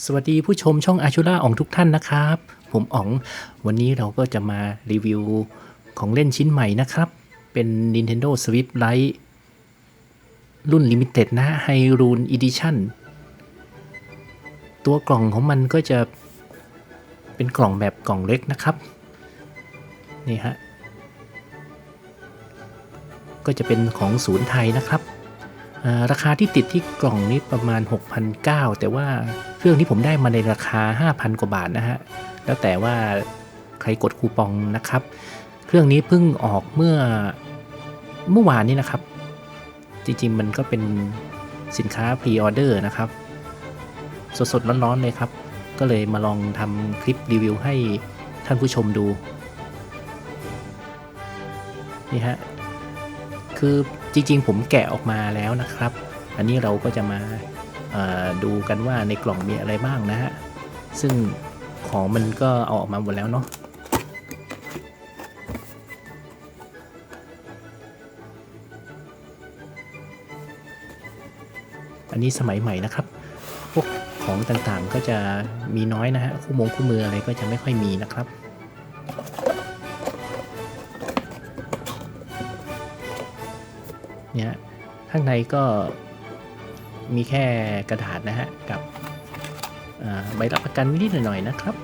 สวัสดีผู้ชมช่องอาชูล่าอ่องทุกท่านนะครับ ผมอ๋อง วันนี้เราก็จะมารีวิวของเล่นชิ้นใหม่นะครับ เป็น Nintendo Switch Lite รุ่น Limited นะ Hyrule Edition ตัวกล่องของมันก็จะเป็นกล่องแบบกล่องเล็กนะครับ นี่ฮะ ก็จะเป็นของศูนย์ไทยนะครับ ราคาที่ติดที่กล่องนี้ประมาณ 6,900 แต่ว่าเครื่องที่ผมได้มาในราคา 5,000 กว่าบาทนะฮะ แล้วแต่ว่าใครกดคูปองนะครับ เครื่องนี้เพิ่งออกเมื่อเมื่อวานนี้นะครับ จริงๆมันก็เป็นสินค้าพรีออเดอร์นะครับ สดๆ ร้อนๆ เลยครับ ก็เลยมาลองทำคลิปรีวิวให้ท่านผู้ชมดู นี่ฮะ คือจริงๆ ผมแกะออกมาแล้วนะครับ อันนี้เราก็จะมาดูกันว่าในกล่องมีอะไรบ้างนะฮะ ซึ่งของมันก็เอาออกมาหมดแล้วเนาะอันนี้สมัยใหม่นะครับ พวกของต่างๆก็จะมีน้อยนะฮะ คู่มงคู่มืออะไรก็จะไม่ค่อยมีนะครับ เนี่ยข้างในก็มีแค่กระดาษนะฮะ กับใบรับประกันนิดหน่อยนะครับ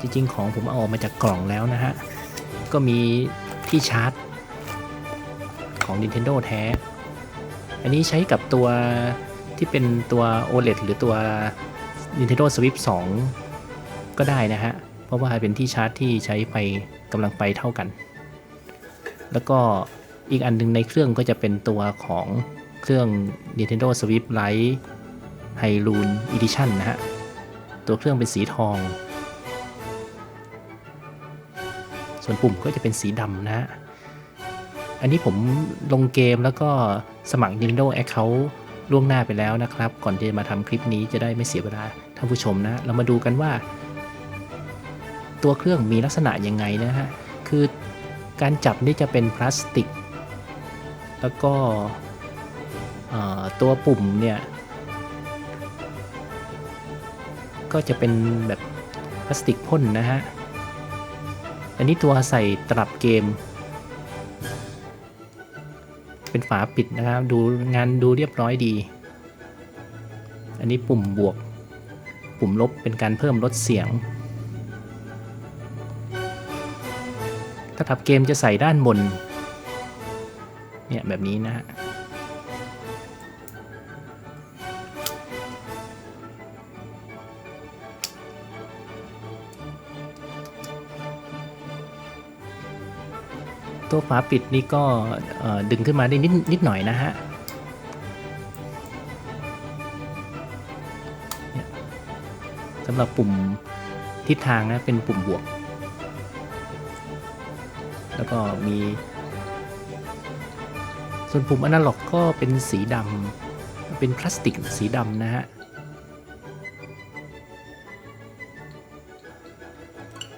จริงๆ ของผมเอาออกมาจากกล่องแล้วนะฮะ ก็มีที่ชาร์จของ Nintendo แท้ อันนี้ใช้กับตัวที่เป็นตัว OLED หรือตัว Nintendo Switch 2 ก็ได้นะฮะ เพราะว่าเป็นที่ชาร์จที่ใช้ไปกำลังไปเท่ากัน แล้วก็อีกอันหนึงในเครื่องก็จะเป็นตัวของเครื่อง Nintendo Switch Lite Hyrule Edition นะฮะ ตัวเครื่องเป็นสีทอง ส่วนปุ่มก็จะเป็นสีดำนะฮะ อันนี้ผมลงเกมแล้วก็สมัคร Nintendo Account ล่วงหน้าไปแล้วนะครับ ก่อนที่จะมาทำคลิปนี้จะได้ไม่เสียเวลาท่านผู้ชมนะ เรามาดูกันว่า ตัวเครื่องมีลักษณะยังไงนะฮะ คือการจับนี่จะเป็นพลาสติก แล้วก็ตัวปุ่มเนี่ย ก็จะเป็นแบบพลาสติกพ่นนะฮะ อันนี้ตัวใส่ตลับเกม เป็นฝาปิดนะครับ ดูงานดูเรียบร้อยดี อันนี้ปุ่มบวก ปุ่มลบเป็นการเพิ่มลดเสียง ตลับเกมจะใส่ด้านบน เนี่ยแบบนี้นะฮะตัวฝาปิดนี่ก็ดึงขึ้นมาได้นิดนิดหน่อยนะฮะสำหรับปุ่มทิศทางนะเป็นปุ่มบวก แล้วก็มี ส่วนปุ่มอนาล็อกก็เป็นสีดำเป็นพลาสติกสีดำนะฮะ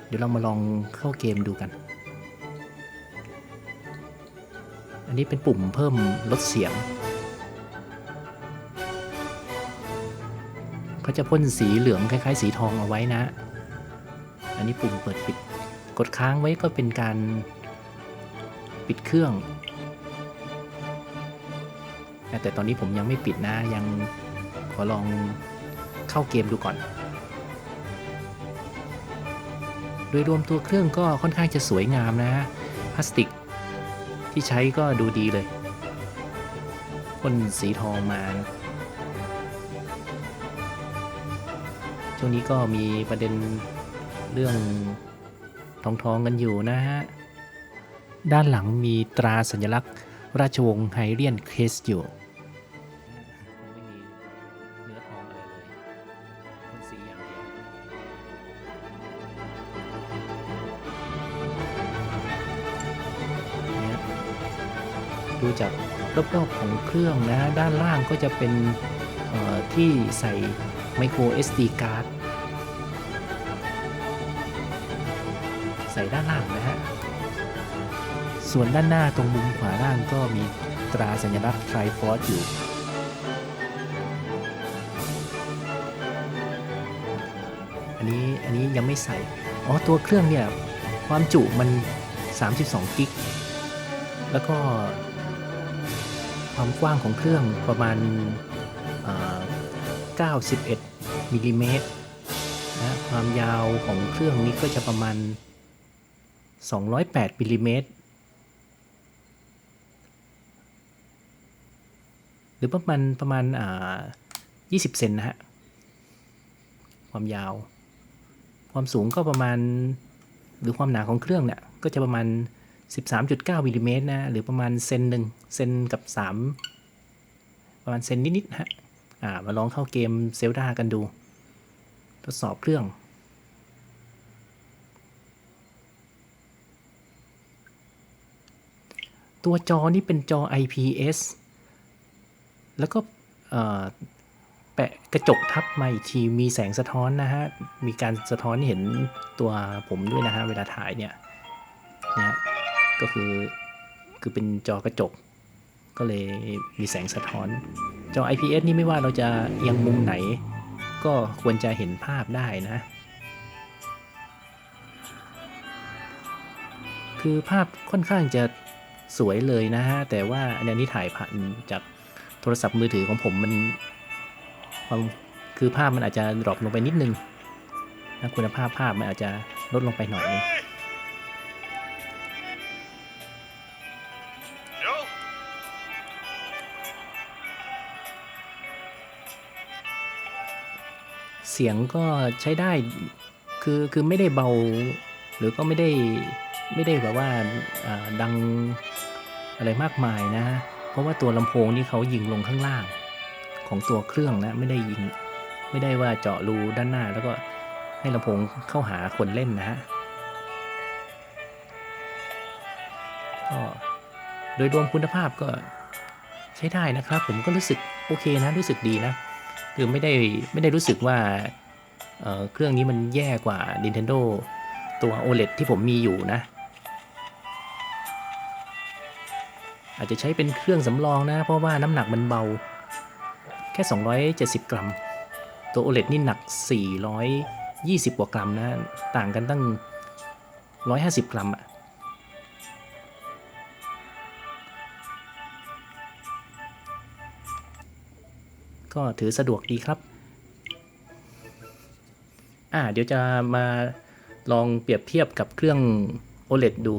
เดี๋ยวเรามาลองเข้าเกมดูกัน อันนี้เป็นปุ่มเพิ่มลดเสียงเขาจะพ่นสีเหลืองคล้ายๆ สีทองเอาไว้นะ อันนี้ปุ่มเปิดปิด กดค้างไว้ก็เป็นการ ปิดเครื่อง แต่ตอนนี้ผมยังไม่ปิดนะยังขอลองเข้าเกมดูก่อน โดยรวมตัวเครื่องก็ค่อนข้างจะสวยงามนะพลาสติกที่ใช้ก็ดูดีเลยพ่นสีทองมานช่วงนี้ก็มีประเด็นเรื่องทองทองกันอยู่นะฮะ ด้านหลังมีตราสัญลักษณ์ ราชวงศ์ไฮเรียนเคสอยู่ดูจากรอบๆของเครื่องนะด้านล่างก็จะเป็นที่ใส่ micro SD card ใส่ด้านล่างนะฮะ ส่วนด้านหน้าตรงมุมขวาล่างก็มีตราสัญลักษณ์ Triforce อยู่อันนี้อันนี้ยังไม่ใส่ อ๋อ ตัวเครื่องเนี่ย ความจุมัน 32 กิก แล้วก็ ความกว้างของเครื่องประมาณเอ่อ91มิลลิเมตรนะความยาวของเครื่องนี้ก็จะประมาณ 208มิลลิเมตร รือประมาณประมาณอ่า20เซนนะฮะ ความยาว ความสูงก็ประมาณ หรือความหนาของเครื่องเนี่ย ก็จะประมาณ 13.9มิลลิเมตรนะ หรือประมาณเซนหนึ่งเซนกับ 3 ประมาณเซนนิดๆฮะ อ่า มาลองเข้าเกมเซลดากันดู ทดสอบเครื่องตัวจอนี่เป็นจอ IPS แล้วก็แปะกระจกทับมาอีกทีมีแสงสะท้อนนะฮะ มีการสะท้อนเห็นตัวผมด้วยนะฮะ เวลาถ่ายเนี่ยนะก็คือคือเป็นจอกระจก ก็เลยมีแสงสะท้อน จอ IPS นี่ไม่ว่าเราจะเอียงมุมไหน ก็ควรจะเห็นภาพได้นะ คือภาพค่อนข้างจะสวยเลยนะฮะ แต่ว่าอันนี้ถ่ายผ่านจาก โทรศัพท์มือถือของผมมันความคือภาพมันอาจจะดรอปลงไปนิดนึงนะคุณภาพภาพมันอาจจะลดลงไปหน่อยนึงเสียงก็ใช้ได้ คือ คือไม่ได้เบา หรือก็ไม่ได้ ไม่ได้แบบว่าอ่าดังอะไรมากมายนะ เพราะว่าตัวลำโพงนี่เขายิงลงข้างล่าง ของตัวเครื่องนะไม่ได้ยิง ไม่ได้ว่าเจาะรูด้านหน้า แล้วก็ให้ลำโพงเข้าหาคนเล่นนะฮะก็โดยรวมคุณภาพก็ใช้ได้นะครับ ผมก็รู้สึกโอเคนะรู้สึกดีนะคือไม่ได้ไม่ได้รู้สึกว่าเเครื่องนี้มันแย่กว่า Nintendo ตัว OLED ที่ผมมีอยู่นะ อาจจะใช้เป็นเครื่องสำรองนะ เพราะว่าน้ำหนักมันเบา แค่ 270 กรัม ตัว OLED นี่หนัก 420 กว่ากรัมนะ ต่างกันตั้ง 150 กรัมอะก็ถือสะดวกดีครับ อ่า เดี๋ยวจะมาลองเปรียบเทียบกับเครื่อง OLED ดู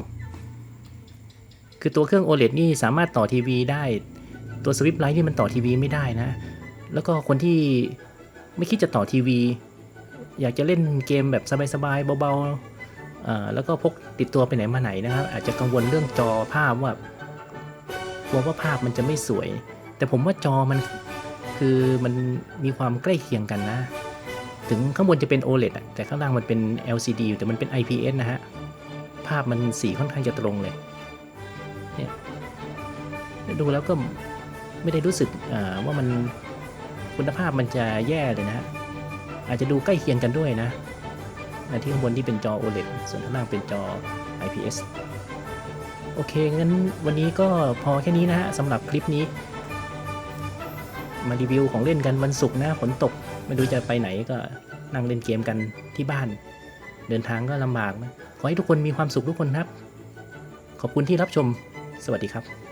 คือตัวเครื่อง OLED นี่สามารถต่อทีวีได้ ตัวสวิปไลท์นี่มันต่อทีวีไม่ได้นะ แล้วก็คนที่ไม่คิดจะต่อทีวี อยากจะเล่นเกมแบบสบายๆเบาๆแล้วก็พกติดตัวไปไหนมาไหนนะครับ อาจจะกังวลเรื่องจอภาพว่ากลัวว่าภาพมันจะไม่สวย แต่ผมว่าจอมันคือมันมีความใกล้เคียงกันนะ ถึงข้างบนจะเป็น OLED แต่ข้างล่างมันเป็น LCD อยู่แต่มันเป็น IPS นะฮะ ภาพมันสีค่อนข้างจะตรงเลย เนี่ยดูแล้วก็ไม่ได้รู้สึกว่ามันคุณภาพมันจะแย่เลยนะฮะอาจจะดูใกล้เคียงกันด้วยนะที่ข้างบนที่เป็นจอ OLED ส่วนข้างล่างเป็นจอ IPS โอเค งั้นวันนี้ก็พอแค่นี้นะฮะสำหรับคลิปนี้ มารีวิวของเล่นกันวันศุกร์นะฝนตก ไม่รู้จะไปไหนก็นั่งเล่นเกมกันที่บ้าน เดินทางก็ลำบากนะ ขอให้ทุกคนมีความสุขทุกคนครับ ขอบคุณที่รับชม สวัสดีครับ